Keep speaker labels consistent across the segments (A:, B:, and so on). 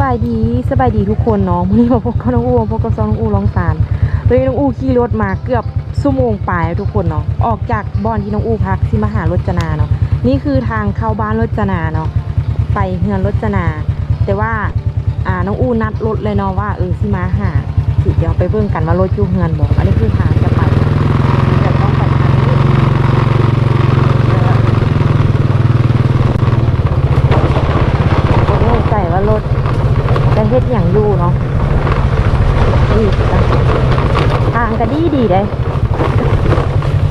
A: บายดีสบายดีทุกคนเนาะวันนี้มาพบกับน้องอูพบกับซองน้องอูลองสารตอนนี้น้องอูขี่รถมาเกือบชั่วโมงปลายทุกคนเนาะออกจากบ้านที่น้องอูพักที่มหารจนาเนาะนี่คือทางเข้าบ้านรจนาเนาะไปเฮือนรจนา แต่ว่าอ่าน้องอูนัดรถเลยเนาะว่าเออสิมาหาสิเดี๋ยวไปเบิ่งกันว่ารถอยู่เฮือนบอกอันนี้คือทางจะไปเดี๋ยวต้องไปทางนี้เออ ผมไม่ใจว่ารถจะ เฮ็ดอย่างอยู่เนาะนี่จ้ะทางก็ดีดีเลย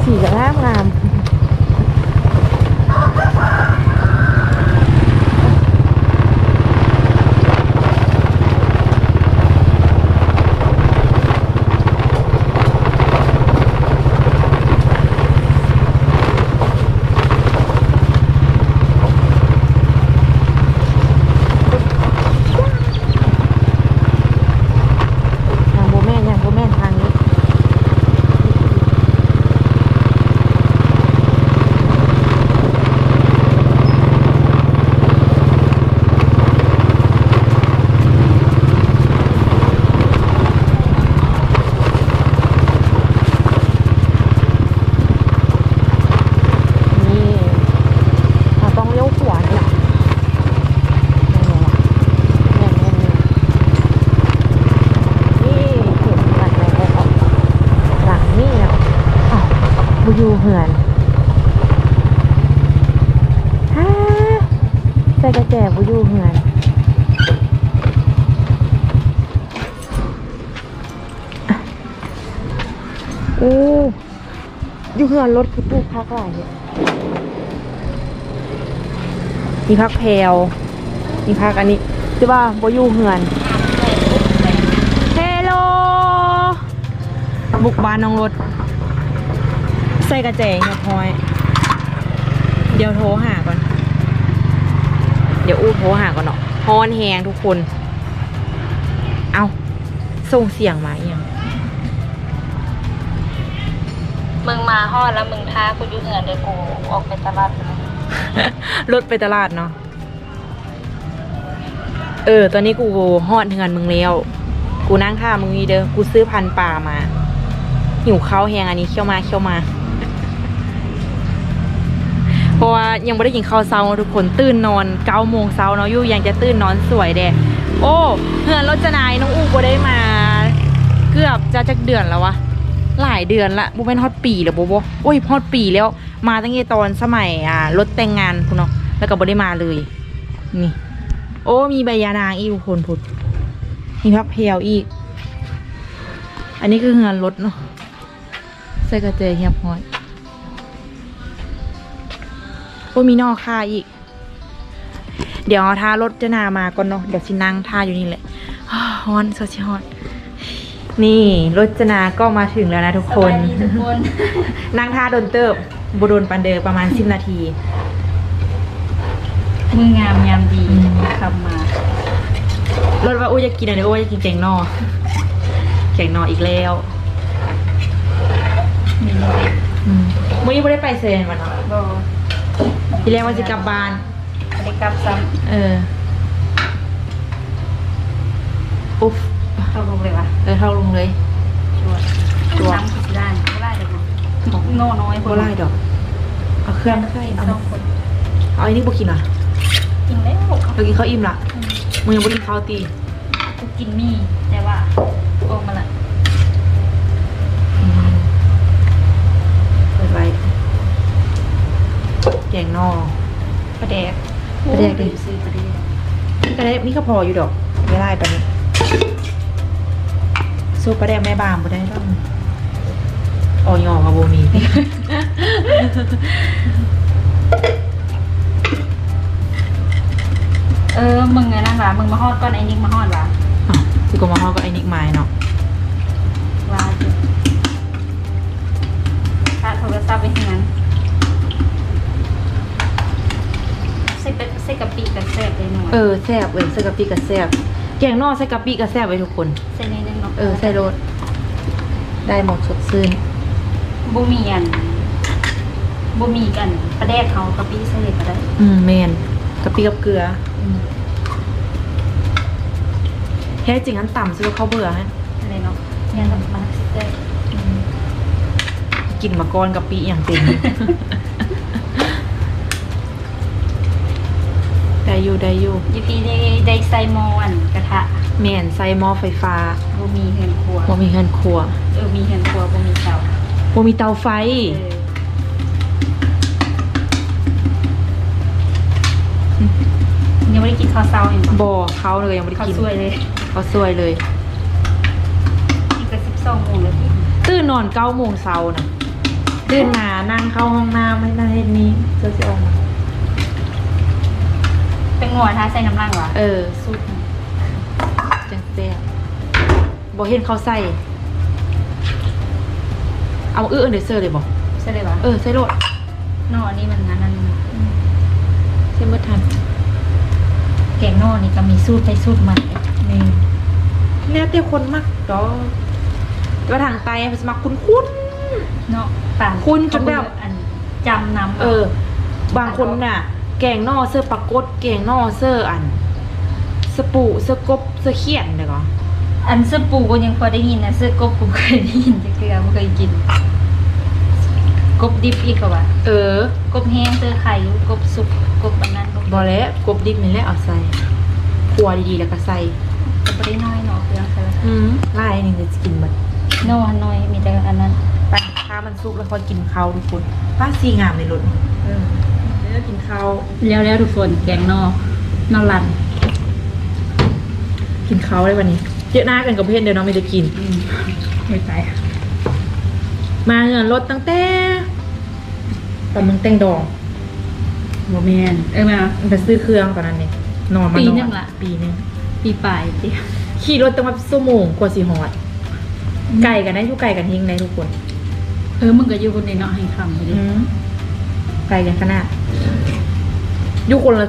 A: สีก็งามงามอย่างโบแม่นอย่างโบแม่นทางนี้ นี่เราต้องเลี้ยวขวาเนี่ยนี่นี่นี่นี่เห็นหลังไหนออกหลังนี่นะอ้าวบูยูเหือนฮ่าใส่กระแจบูยูเหือนอะอู้อยู่เหือนรถคือปลูกพักหลายเนี่ยมีพักแพลวมีพักอันนี้คือว่าโบอยูเหือนเฮลโลบุกบ้านน้องรถ ใส่กระแจงเรียบร้อย เดี๋ยวโทรหาก่อน เดี๋ยวอู้โทรหาก่อนเนาะฮอนแหงทุกคน เอาส่งเสียงมาอหย่าง
B: มึงมาฮอดแล้วมึงท้ากูอยู่เหือนเดี๋ยวกูออกไปตลาดไปเลย
A: รถไปตลาดเนาะ เออ ตอนนี้กูฮอดเฮือนมึงแล้ว กูนั่งท่ามึงนี่เด้อ กูซื้อพันปลามา หิวข้าวแหงอันนี้เคี่ยวมาเคี่ยวมาเพ ราะว่ายังไม่ได้กินข้าวเช้าทุกคนตื่นนอนเก้าโมงเช้าเนาะยู่ยังจะตื่นนอนสวยแดโอ้เฮือนรถจนายน้องอูก็ได้มา เกือบจะจักเดือนแล้ววะหลายเดือนละบุเป็นฮอตปีแล้วบโบโอ้ยฮอตปีแล้ว มาตั้งแต่ตอนสมัยอ่ารถแต่งงานคุณเนาะแล้วก็บ่ได้มาเลยนี่ โอ้ มีใบยานางอีกคนพุดมีพักเพลวอีก อันนี้คือเงินรถเนาะใส่กระเจเฮียบหอย โอ้มีนอกค่าอีก เดี๋ยวเอาท่ารถจะนามาก่อนเนาะเดี๋ยวชินั่งท่าอยู่นี่แหละอ้าวฮอนสดชิฮอนนี่รถจนาก็มาถึงแล้วนะทุกคน
B: สวัสดีทุกคน
A: นั่งท่าโดนเติบบโดนปันเดอประมาณสิบนาที
B: มึงงามยามดี
A: อืม
B: ขับมาร
A: ถว่าอู้จะกินอะไรอู้จะกินแกงนอแกงนออีกแล้ว
B: มีเด็ก
A: อืมมื่อนี้ไม่ได้ไปเซนวันเนาะ
B: บ่
A: ทีแรกว่าจะกลับบ้าน
B: ไม่ได้กลับซ้
A: เอออุ๊บำ
B: เข้าลงเลยวะ
A: เออเข้าลงเลย
B: ชัวร์
A: ชัวร์
B: น้ำกินได้ไม่ได้เดี๋ยวกูโง่น้อย
A: โบไล่ดอก เอาเครื่องเครื่องเอา
B: สองคน
A: เอาอันนี้บุกินอะ
B: กินแล้ว
A: เรากินข้าวอิ่มละมึงยังบุกินข้าวตี
B: กูกินมี่แต่ว่าออกมาละ
A: อืมเปิดไว้แกงนอ
B: ประแดก
A: ประแดกดิ
B: โอ้ยซื้อประแดก
A: นี่ก็ได้นี่ก็พออยู่ดอกไม่ได้ปะนี่สู้ประแดกแม่บางบ่ได้ต้องออยอกับโบมี
B: เออ มึงไงนั่งวะมึงมาฮอดก้อนไอ้นิกมาฮอดวะ
A: อะสิก็มาฮอดก็ไอ้นิกไม้เนาะ
B: ว่าจุถ้าโทรศัพท์ไปที่นั้นใส่เป็ดใส่กะปิกับแซ่บ เลยหน่อย
A: เออแซ่บเว้ยใส่กะปิกับแซ่บแกงนอกใส่กะปิกับแซ่บไว้ทุกคน
B: ใส่ในนึงเนาะ
A: เออใส่รสได้หมดสดชื่น
B: บ่มีอันบ่มีกันประแดกเขากะปิใส่เลยก็ได้
A: อืมแมนกะปิกับเกลือ
B: อืม
A: แท้จริงอันต่ำซื้อเขาวเบื่อฮะ
B: อะไรเนาะงานทำมาได้
A: กินมาก่อนกับปีอย่างเต็ม ได้อยู่ได้อยู่
B: ยีพีได้ได้ใส่หมออันกระทะ
A: แม่นใส่หม้อไฟฟ้า
B: บ่มีเฮือนครัว
A: บ่มีเฮือนครัว
B: เออมีเฮือนครัวบ่มีเตา
A: บ่มีเตาไฟ
B: เออยังไม่ได้กินข้าวเช้าอยู่บ่
A: บ่เขาเลยยังไม่ได้
B: ข้าว
A: กิน
B: สวยเลย
A: เขาสวยเลย
B: นี่ก็12โมงแล้วพี่
A: ตื่นนอนเก้าโมงเช้านะตื่นมานั่งเข้าห้องน้ำไม่น่าเห็นนี้เสื้อสีออกมา
B: เป็น งัวท้าใส่น้ำล่างเหรอ
A: เออ
B: สุด
A: จังแซ่บบ่เห็นเขาใส่ เอาอื้อเดเซอร์เลยบอก
B: ใช่เลยวะ
A: เออใส่โลด
B: นออันนี้มันนั้นนั่น
A: ใส่เมื่อทัน
B: แกงนอนี่ก็มีสูตรไปสูตรมัน
A: นี่แล้วแต่คนมักดอกแต่ว่าทางไตมันจะมักคุ้น
B: เนาะตาม
A: คุณจนแบบ
B: อันจำนำ
A: ๆเออ บางคนน่ะ แกงนอเสื้อปลากดแกงนอเสื้ออันสปูเสื้อกบเสื้อเขียนเด้อก็
B: อันเสื้อปูก็ยังพอได้ยินนะเสื้อกบผมเคยได้ยินจะเกลือไม่เคยกิน กบดิบอีกก็ว่า
A: เออ
B: กบแห้งเสื้อไข่กบสุกกบอันนั้นกบบ
A: อแล้วกบดิบนี่แหละเอาใส่ขัวดีๆแล้วก็ใส่
B: ก็บ่ได้น้อยเนาะเครื่องใส่ละ
A: อืมลายหนึ่งจะกินหมด
B: นอน้อยมีแต่อันนั้น
A: ปั้นข้าวมันสุกแล้วค่อยกินข้าวทุกคนป้าซีงามในรถเออ แล้วกินข้าว
B: แล้วแล้วทุกคนแกงนอกนอรัน
A: กินข้าวได้วันนี้ เยอะหน้ากันกับเพื่อนเดี๋ยวน้องไม่ได้กิน
B: ไม่ไป
A: มาเงินรถตั้งแต่ตอนมึงแต่งดอง
B: โมเมนเออมา
A: มันไปซื้อเครื่องตอนนั้นเนี่ยนอนมา
B: ปี
A: นอน
B: หนึ่งละ
A: ปีหนึง
B: ปีปลายสิ
A: ขี่รถตั้งมาชั่วโมงกว่าสีหอด ไก่กันได้อยู่ไก่กันทิ้งได้ทุกคน
B: เออมึงก็อยู่คนในเนาะให้คำไปดิ
A: อืมไก่กันขนาดอ ยู่คนละ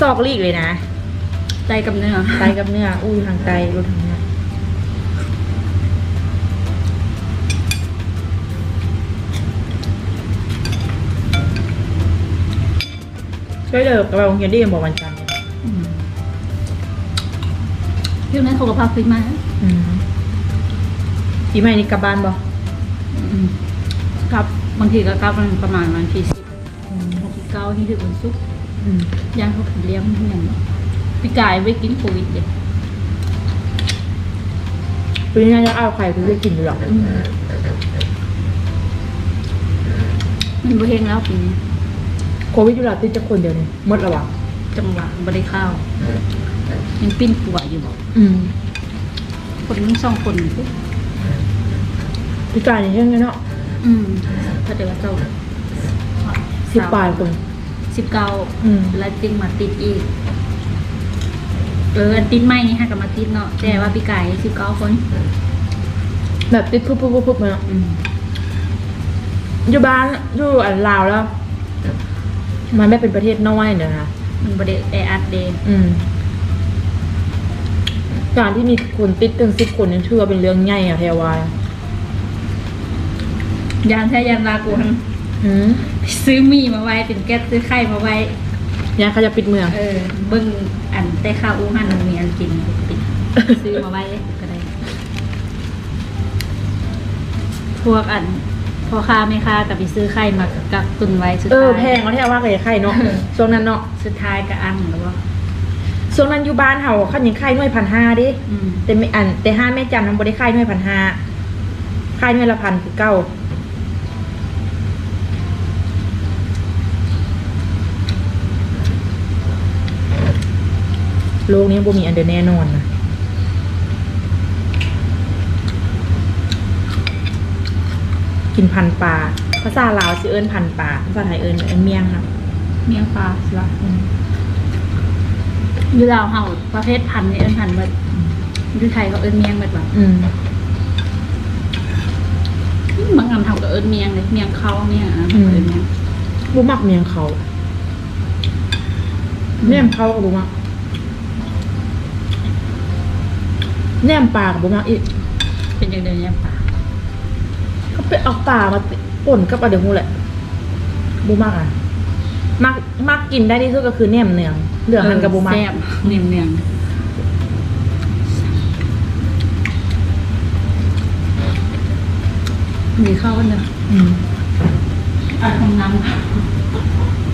A: ซอกลีกเลยนะ
B: ใจกับเนื้อ
A: ไก่กับเนื้อ อุ้ยทางไก่รถทางเนื้อช่วยเลิกกับเราโรงเรียนได้ยังบอกวันจันทร์เนี่ย
B: อืมช่วงนั้นเขาก็พาฟิตมา
A: อืมปีใหม่นี่กลับบ้านบ่
B: อืมกลับบางทีก็กลับมันประมาณวันที่สิบวันที่เก้าที่ถึงวันศุกร์
A: อืม
B: ย่างเขาถึงเลี้ยงเพียงเนาะพี่กายไปกินโควิดเด็
A: ปีนี้น่าจะเอาไข่คุณได้กินอยู่หรอก
B: มันบ่เฮงแล้วปีนี้
A: โควิดอยู่หรอติดจะคนเดียวเนี่ยหมดแล้ววะ
B: จังหวะบ่ได้ข้าวยังปิ้นปัวอยู่บอก
A: อืม
B: คนนึงสองคนสิ
A: พิการอย่างเช่นไงเนาะ
B: อืมถ้าเดี๋ยวเจ้า
A: สิบปลายคน
B: สิบเก้า
A: อืม
B: แล้วจึงมาติดอีก เอออันติดไม่นี่ฮะกับมาติดเนาะแต่ว่าพี่ไก่สิบเก้าคน
A: แบบติดปุ๊บปุ๊บปุ๊บปุ๊บมาเนาะ
B: อืม
A: อยู่บ้านอยู่อันลาวแล้ว มันไม่เป็นประเทศน้อยเนอะนะ
B: มันบไดแออัดเดย์
A: อืม การที่มีคนติดถึงสิบคนนี่ถือว่าเป็นเรื่องใหญ่อะแทวาย
B: ยานแท้ยานลากวน
A: อืม
B: ซื้อมีมาไว้เป็นแก๊สซื้อไข่มาไว้
A: ยายเขาจะปิดเมือง
B: เออเบิ้งอันแต่ข้าวอู้หันมีอันกินปิดซื้อมาไว้ก็ได้พวกอันพอค้าไม่ค้ากับไปซื้อไข่มากักตุนไว้สุด
A: เอ
B: ท้าย
A: อแพงเขาแทบว่ากับไข่เนาะ ช่วงนั้นเนาะ
B: สุดท้ายก็อั้งแล้วว่า
A: ช่วงนั้นอยู่บ้านเฮาเขายังไข่หน่วยพันห้าดิ
B: อืม
A: แต่ไม่อันแต่ห้าแม่จันทร์ทำบริค่ายหน่วยพันห้าค่ายหน่วยละพันคือเก้า โลกนี้บ่มีอันเดอร์แน่นอนนะกินพันปลาภาษาลาวสิเอิ้นพันปลาภาษาไทยเอิ้นเอิ้นเมียงครับ
B: เมียงปลาใช่ปะ
A: อืม
B: อยู่ลาวเฮาประเภทพันธุ์นี่เอิ้นพันธุ์เบิดอยู่ไทยเขาเอิ้นเมียงเบิดว่า
A: อืม
B: บางคำเฮาก็เอิ้นเมียงเลยเมียงเขาเมียงอะเอิ้นเมียง
A: บุมักเมียงเขาแนมเขากับบุมัก แหนมปลากบบ่มัอีก
B: เป็นจังได๋แหนมปลา
A: เขาไปเอาปลามาป่นกับอะเดี๋ยวหูแหละบ่มากอะมากมากกินได้ที่สุดก็คือแหนมเนืองเหลือหันกับบ่ม
B: แซ่บแหนมเนืองมีข้าวเนอะ
A: อืม
B: อะขอน้ำ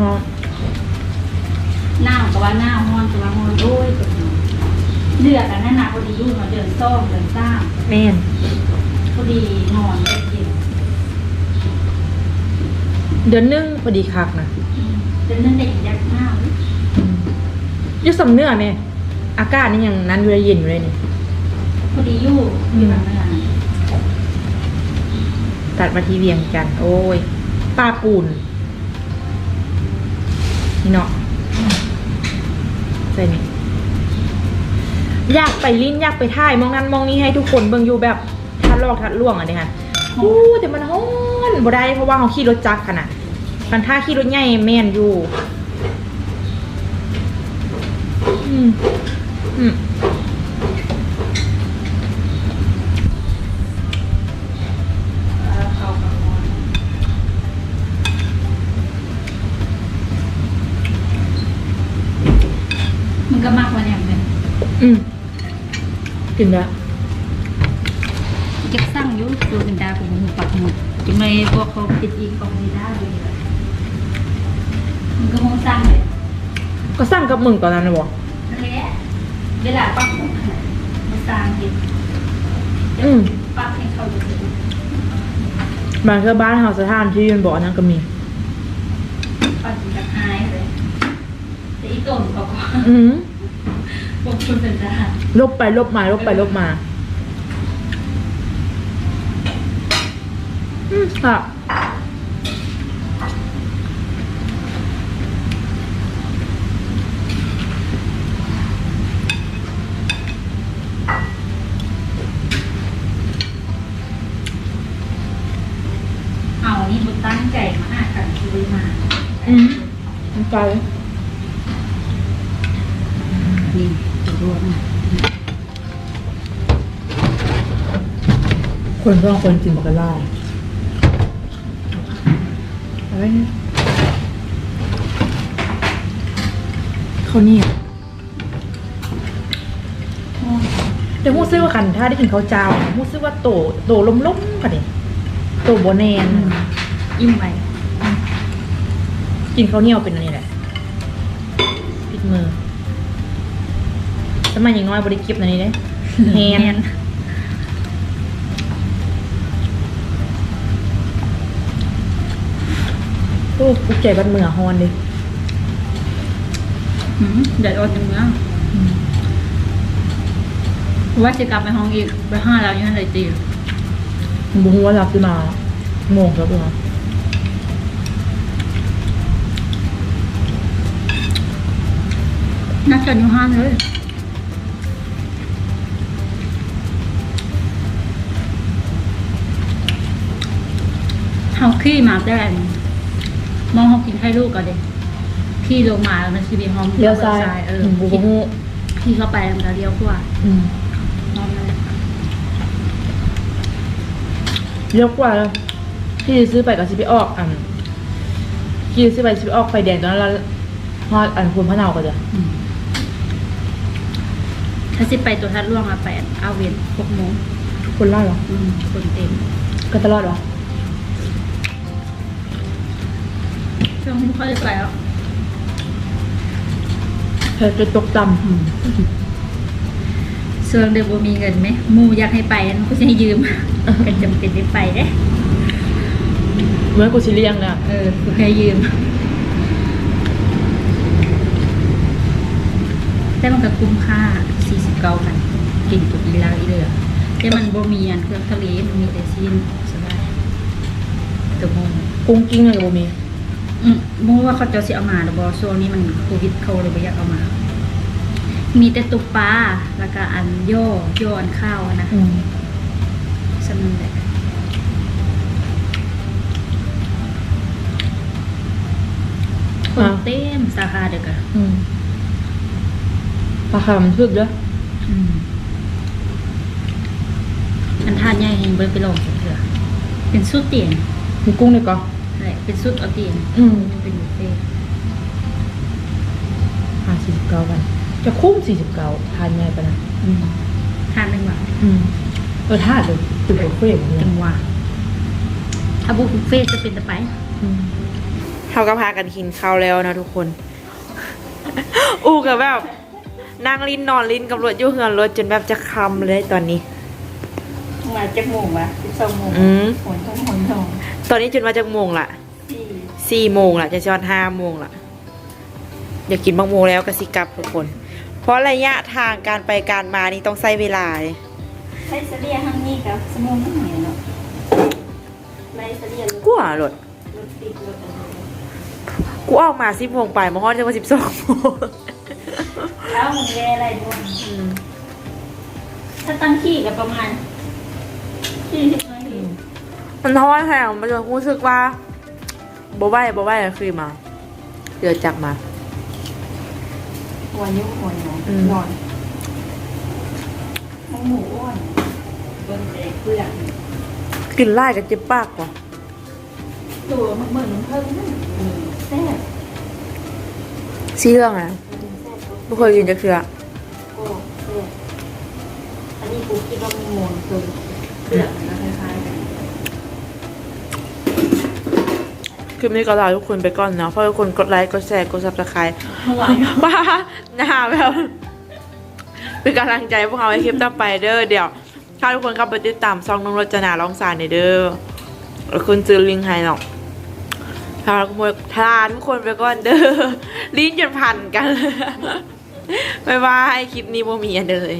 A: ได้ยังพอ
B: หน้าก็ว่าหน้าฮอนก็ว่าฮอนโอ้ยก็เลือดอันนั้นน่ะพอดีอยู่มาเดินซ่อมเดินซ่าม
A: แม่น
B: พอดีนอนได้กิน
A: เดือนหนึงพอดีคักนะ
B: เป็นนั่นเด็กยักษ์หน้า
A: อืมอยุ่สำเนื้อแม่อากาศนี่ยังนั้นอยู่เลยเย็นอยู่เลยนี่
B: พอดีอยู่อยู่แบบนั้น
A: ตัดมาที่เวียงจันทน์โอ้ยป้าปูนี่น้องใส่นี่อยากไปลิ้นอยากไปท่ายมองนั้นมองนี้ให้ทุกคนเบิ่งอยู่แบบทัดลอกทัดล่วงอะเนี่ยค่ะอู้แต่มันฮ้อนบ่ได้เพราะว่าเขาขี่รถจักรขนน่ะกันท่าขี่รถใหญ่แม่นอยู่อืมอืม
B: เขากับนอนมัน ก็มากกว่าเนี่ยเลย
A: อืมกินแล้ว
B: เก็บสร้างอยู่ตัวเป็นดาวเป็นหูปักหมุดจะไม่พวกเขาปิดอีกกองไม่ได้เลยมันก็คงสร้างเลย
A: ก็สั่งกับมึงตอนนั้นนะบอก
B: นั่นแหละเวลาปักหมุดมันสร้างเห็น
A: อืม
B: ปักให้เขาอยู่
A: บางก็บ้านเฮาสถานที่ยืนบอกนั่นก็มี
B: ปักอยู่จากหายเลยแต่อีต้นเขาก็
A: อืม
B: พวกคุณเป็นทหาร
A: ลบไปลบมาลบไปลบมาอืมค่ะ
B: เอานี่บุตั้งใจมาหากันคุยมา
A: อืมมันไกล
B: นี่ตัวนะ
A: คนสองคนกินบักกะล่าเอาไว้นี่เขาวเหนี่ยวแต่หูซื้อว่าขันถ้าได้กินข้าวเจ้าหูซื้อว่าโตโตล้มๆกันนี่โตโบแนน
B: อิ่มไป
A: กินข้าวเหนียวเป็นอันนี้แหละปิดมือสมัยอย่างน้อยบริกิบอันนี้เด้แฮน อ้กุ๊กใจบัดมือฮอนดิ
B: หืมเดี๋ยวอดจังเมืองว่าจะกลับไปห้องอีกไปห้าแล้วยังเลยตี
A: บุ้งว่ารับขึ้นมาโมงแล้วด้วย
B: นัดกันอยู่ห้าเลยเฮาขี้มาแต่ มองเขากินให้ลูกก่อนเด็พี่ลงมาแล้วมันชีวิตหอม
A: เลี้ยวซ้าย
B: เออ
A: บุ้
B: พี่
A: ง
B: พี่เข้าไปมันจะเลี้ยวขวา
A: อืม
B: มองนั่นแหละ
A: เรียกว่าที่ซื้อไปกับซิไปออกอันที่ซื้อไปซิไปออกไฟแดงตอนนั้นแล้วฮอดอันคุณพระเนาก็จะ
B: อืมถ้าสิไปตัวทัดล่วงมาแปดเอาเวนหกโมง
A: คนเล่าเหรอ
B: อืมคนเต็ม
A: ก็ตลอดเหรอ
B: ช่วงที่เขาจะไปแล้ว
A: เธอจะตกจ
B: ส่วนเดี๋ยวบ่มีเงินไหมหมูอยากให้ไปอันก็จะให้ยืมก็จำเป็นได้ไปเด้ำ
A: เหมือนกูชิเลียงเนี่ย
B: เออกูให้ยืม แต่มันก็คุ้มค่า 49พันกินตุกอีลาวอีเรือแต่มันบ่มีอันเครื่องทะเลมันมีแต่ซีนสบายตัวโมง
A: กุ้งกิ้งเลยกับโบมี
B: อื มบ่รู้ว่าเขาจะสิเอามาหรือบ่ช่วงนี้มันโควิดเขาเลยบ่อยากเอามา มีแต่ตุกปลาแล้วก็อันย่อย่ออันข้าวอะนะ
A: อืม
B: สำนึกแหละคนเต็มสาขาเดียวกัน
A: อืมราคามันทึกเด้อ
B: อืมอันทานใหญ่เองไปไปลองสักเถอะเป็นสุดเตียน
A: มีกุ้งเลยก็
B: แหละเป็นสุดเอาเตียน
A: อืม
B: มันเป็นบุฟเฟ่ต์
A: อ่าสี่สิบเก้าวัน จะคุ้มสี่สิบเก้าทานไงปะนะ
B: อืมทานหนึ่งบาท
A: อืมเออทานเลยคือบุฟเฟ่ต์แบบนี้
B: จังหวะถ้าบุฟเฟ่ต์จะเป็นตะไป
A: เขาก็พากันกินข้าวแล้วนะทุกคน อูกับแบบนั่งลิ้นนอนลิ้นกับรถอยู่เฮือนรถจนแบบจะคำเลยตอนนี้
B: มาจากโมงวะสิบสองโมง
A: อืม
B: หนทงหนทอง
A: ตอนนี้จนมาจากโมงละ
B: สี่
A: สี่โมงละจะจอดห้าโมงละอยากกินบางโมงแล้วก็สิกลับทุกคน เพราะระยะทางการไปการมานี่ต้องใช้เวลาเลย
B: ไล่เสลียห้างนี้กับสมองไม่เหนียวเนาะไล่เสลียรถ
A: กูอะรถ
B: รถติดรถอะไร
A: กูออกมาสิบโมงไปมาฮอดจะมาสิบสองโมง
B: แล้วมึงแย่อะไรด้วยถ้าตั้งที่กับประมาณสี่สิบนาที
A: มันท้อแห้งมันจะรู้สึกว่าบ่ไหวบ่ไหวอะคือมาเดือดจักมา
B: หัวยุ่งหัวหนอน
A: อืม
B: นอนมันหมูอ้วนบนเด็กเปลือก
A: กินไล่กับเจ็บปากกว่า
B: ตัวมันเหมือนมันเพิ่มนั่นอืมแซ่บ
A: ซีเรื่องอะ
B: มันแซ่บ
A: ไม่เคยกินจักเทื่อ
B: โอ้แซ่บอันนี้กูคิดว่ามันโมนคือเปลือกมันคล้ายๆกัน
A: คลิปนี้ก็ลาทุกคนไปก่อนเนาะเพราะทุกคนกดไลค์กดแชร์กดซับสไครต์
B: หวาน
A: ว้าหน้าแบบเป็นกำลังใจพวกเราให้คลิปต่อไปเด้อเดี๋ยว ถ้าทุกคนเข้าไปติดตามซองน้องรจนาร้องสารในเด้อแล้วคุณซื้อลิงก์ให้เนาะถ้าทุกคนทานทุกคนไปก่อนเด้อลิ้นจนพันกัน บ๊ายบาย คลิปนี้บ่มีอันเลย